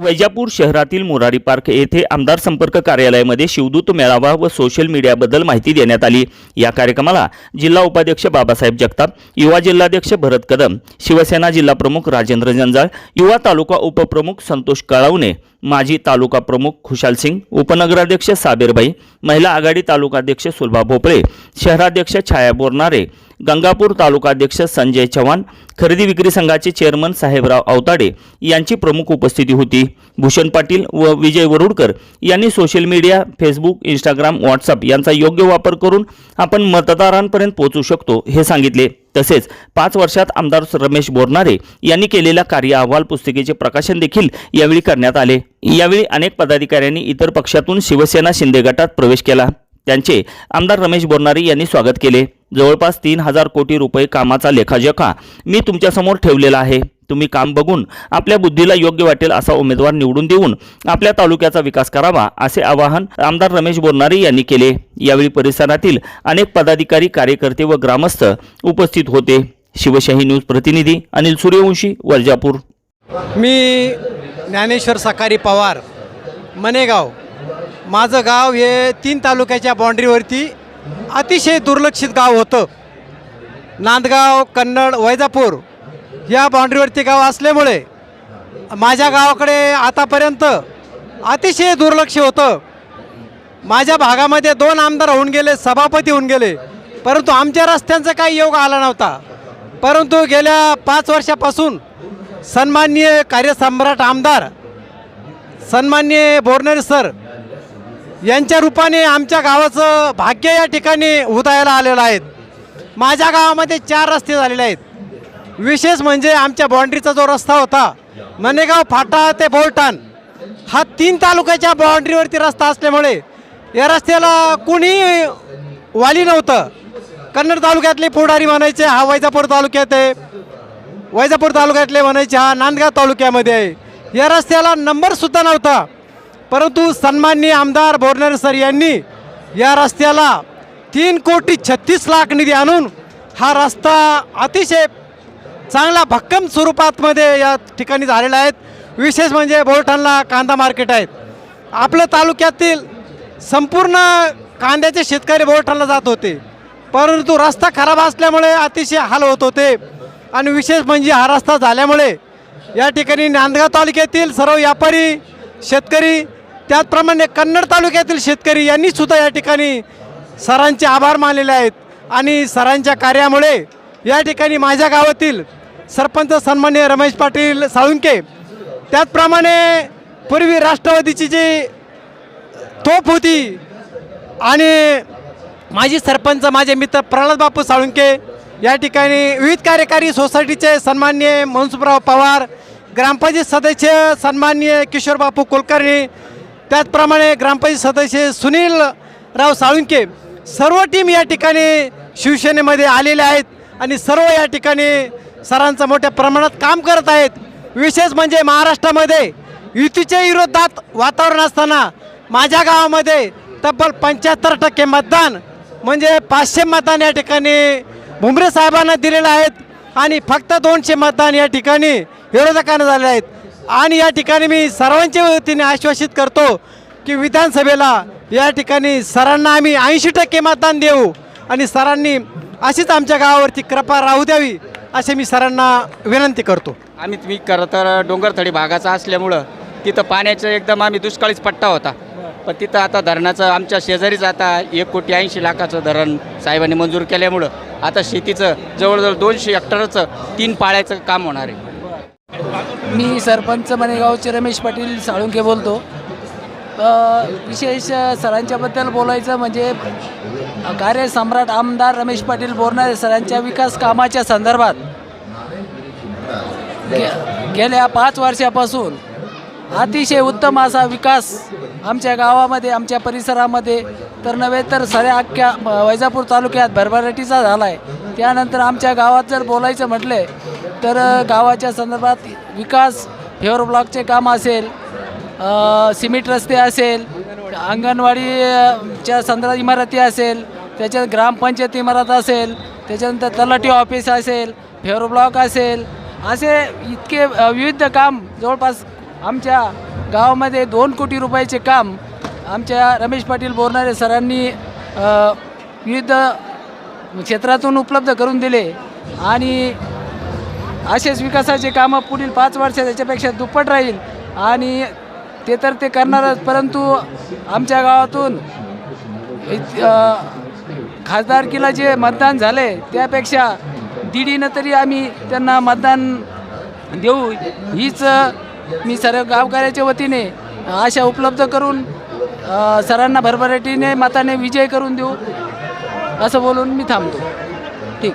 वैजापूर शहरातील मुरारी पार्क येथे आमदार संपर्क कार्यालयामध्ये शिवदूत मेळावा व सोशल मीडियाबद्दल माहिती देण्यात आली. या कार्यक्रमाला जिल्हा उपाध्यक्ष बाबासाहेब जगताप युवा जिल्हाध्यक्ष भरत कदम शिवसेना जिल्हा प्रमुख राजेंद्र जंजाळ युवा तालुका उपप्रमुख संतोष कळावणे माजी तालुका प्रमुख खुशाल सिंग उपनगराध्यक्ष साबीरबाई महिला आघाडी तालुकाध्यक्ष सुलभा भोपळे शहराध्यक्ष छाया बोरनारे गंगापूर तालुकाध्यक्ष संजय चव्हाण खरेदी विक्री संघाचे चेअरमन साहेबराव अवताडे यांची प्रमुख उपस्थिती होती. भूषण पाटील व विजय वरुडकर यांनी social media Facebook Instagram WhatsApp यांचा योग्य वापर करून आपण मतदारांपर्यंत पोहोचू शकतो हे सांगितले. तसेच पाच वर्षात आमदार रमेश बोरनारे यांनी केलेल्या कार्य अहवाल पुस्तिकेचे प्रकाशन देखील यावेळी करण्यात आले. यावेळी अनेक पदाधिकाऱ्यांनी इतर पक्षातून शिवसेना शिंदे गटात प्रवेश केला. त्यांचे आमदार रमेश बोरनारे यांनी स्वागत केले. जवळपास तीन हजार कोटी रुपये कामाचा लेखाजोखा मी तुमच्यासमोर ठेवलेला आहे. तुम्ही काम बघून आपल्या बुद्धीला योग्य वाटेल असा उमेदवार निवडून देऊन आपल्या तालुक्याचा विकास करावा असे आवाहन आमदार रमेश बोरनारे यांनी केले. यावेळी परिसरातील अनेक पदाधिकारी कार्यकर्ते व ग्रामस्थ उपस्थित होते. शिवशाही न्यूज प्रतिनिधी अनिल सूर्यवंशी वरजापूर मी ज्ञानेश्वर सकारी पवार मनेगाव. माझं गाव हे तीन तालुक्याच्या बाँड्रीवरती अतिशय दुर्लक्षित गाव होतं. नांदगाव कन्नड वैजापूर या बाँड्रीवरती गाव असल्यामुळे माझ्या गावाकडे आतापर्यंत अतिशय दुर्लक्ष होतं. माझ्या भागामध्ये दोन आमदार होऊन गेले सभापती होऊन गेले. परंतु आमच्या रस्त्यांचा काही योग आला नव्हता. परंतु गेल्या पाच वर्षापासून सन्माननीय कार्यसम्राट आमदार सन्माननीय बोरनेर सर यांच्या रूपाने आमच्या गावाचं भाग्य या ठिकाणी उदायला आलेलं आहेत माझ्या गावामध्ये चार रस्ते झालेले आहेत. विशेष म्हणजे आमच्या बाँड्रीचा जो रस्ता होता मनेगाव फाटा ते बोलटाण हा तीन तालुक्याच्या बाँड्रीवरती रस्ता असल्यामुळे या रस्त्याला कुणी वाली नव्हतं. कन्नड तालुक्यातले पुढारी म्हणायचे हा वैजापूर तालुक्यात आहे. वैजापूर तालुक्यातले म्हणायचे हा नांदगाव तालुक्यामध्ये आहे. या रस्त्याला नंबरसुद्धा नव्हता. परंतु सन्माननीय आमदार बोरनारे सर यांनी या रस्त्याला तीन कोटी छत्तीस लाख निधी आणून हा रस्ता अतिशय चांगला भक्कम स्वरूपातमध्ये या ठिकाणी झालेला आहेत विशेष म्हणजे बोरठाणला कांदा मार्केट आहेत आपलं तालुक्यातील संपूर्ण कांद्याचे शेतकरी बोरठाणला जात होते. परंतु रस्ता खराब असल्यामुळे अतिशय हाल होत होते. आणि विशेष म्हणजे हा रस्ता झाल्यामुळे या ठिकाणी नांदगाव तालुक्यातील सर्व व्यापारी शेतकरी त्याचप्रमाणे कन्नड तालुक्यातील शेतकरी यांनी सुद्धा या ठिकाणी सरांचे आभार मानलेले आहेत. आणि सरांच्या कार्यामुळे या ठिकाणी माझ्या गावातील सरपंच सन्मान्य रमेश पाटील साळुंके. त्याचप्रमाणे पूर्वी राष्ट्रवादीची जी तोप होती आणि माजी सरपंच माझे मित्र प्रल्हाद बापू साळुंके या ठिकाणी विविध कार्यकारी सोसायटीचे सन्मान्य मनसुखराव पवार ग्रामपंचायत सदस्य सन्मान्य किशोर बापू कुलकर्णी त्याचप्रमाणे ग्रामपंचायत सदस्य सुनील राव साळुंके. सर्व टीम या ठिकाणी शिवसेनेमध्ये आलेले आहेत आणि सर्व या ठिकाणी सरांचं मोठ्या प्रमाणात काम करत आहेत. विशेष म्हणजे महाराष्ट्रामध्ये युतीच्या विरोधात वातावरण असताना माझ्या गावामध्ये तब्बल पंच्याहत्तर टक्के मतदान म्हणजे पाचशे मतदान या ठिकाणी भुमरे साहेबांना दिलेलं आहेत आणि फक्त दोनशे मतदान या ठिकाणी विरोधकांना झाले आहेत. आणि या ठिकाणी मी सर्वांच्या वतीने आश्वासित करतो की विधानसभेला या ठिकाणी सरांना आम्ही ऐंशी टक्के मतदान देऊ आणि सरांनी अशीच आमच्या गावावरती कृपा राहू द्यावी. असे मी सरांना विनंती करतो. आम्ही मी खरं तर डोंगरथडी भागाचा असल्यामुळं तिथं पाण्याचं एकदम आम्ही दुष्काळीच पट्टा होता. पण तिथं आता धरणाचं आमच्या शेजारीच आता एक कोटी ऐंशी लाखाचं धरण साहेबांनी मंजूर केल्यामुळं आता शेतीचं जवळजवळ दोनशे हेक्टरचं तीन पाळ्याचं काम होणार आहे. मी सरपंच मनेगावचे रमेश पाटील साळुंके बोलतो. विशेष सरांच्याबद्दल बोलायचं म्हणजे कार्यसम्राट आमदार रमेश पाटील बोरणारे सरांच्या विकास कामाच्या संदर्भात गे गेल्या पाच वर्षापासून अतिशय उत्तम असा विकास आमच्या गावामध्ये आमच्या परिसरामध्ये तर नव्हे तर सऱ्या अख्ख्या वैजापूर तालुक्यात भरभराटीचा झाला आहे त्यानंतर आमच्या गावात जर बोलायचं म्हटले तर गावाच्या संदर्भात विकास फेवर ब्लॉकचे काम असेल सिमेंट रस्ते असेल अंगणवाडीच्या संदर्भात इमारती असेल त्याच्यात ग्रामपंचायत इमारत असेल त्याच्यानंतर तलाठी ऑफिस असेल फेवर ब्लॉक असेल असे इतके विविध काम जवळपास आमच्या गावामध्ये दोन कोटी रुपयाचे काम आमच्या रमेश पाटील बोरणारे सरांनी विविध क्षेत्रातून उपलब्ध करून दिले. आणि असेच विकासाचे कामं पुढील पाच वर्ष त्याच्यापेक्षा दुप्पट राहील. आणि ते तर ते करणारच परंतु आमच्या गावातून खासदारकीला जे मतदान झाले त्यापेक्षा दीडीनं तरी आम्ही त्यांना मतदान देऊ. हीच मी सर्व गावकऱ्याच्या वतीने आशा उपलब्ध करून सरांना भरभराटीने मताने विजय करून देऊ. असं बोलून मी थांबतो. ठीक.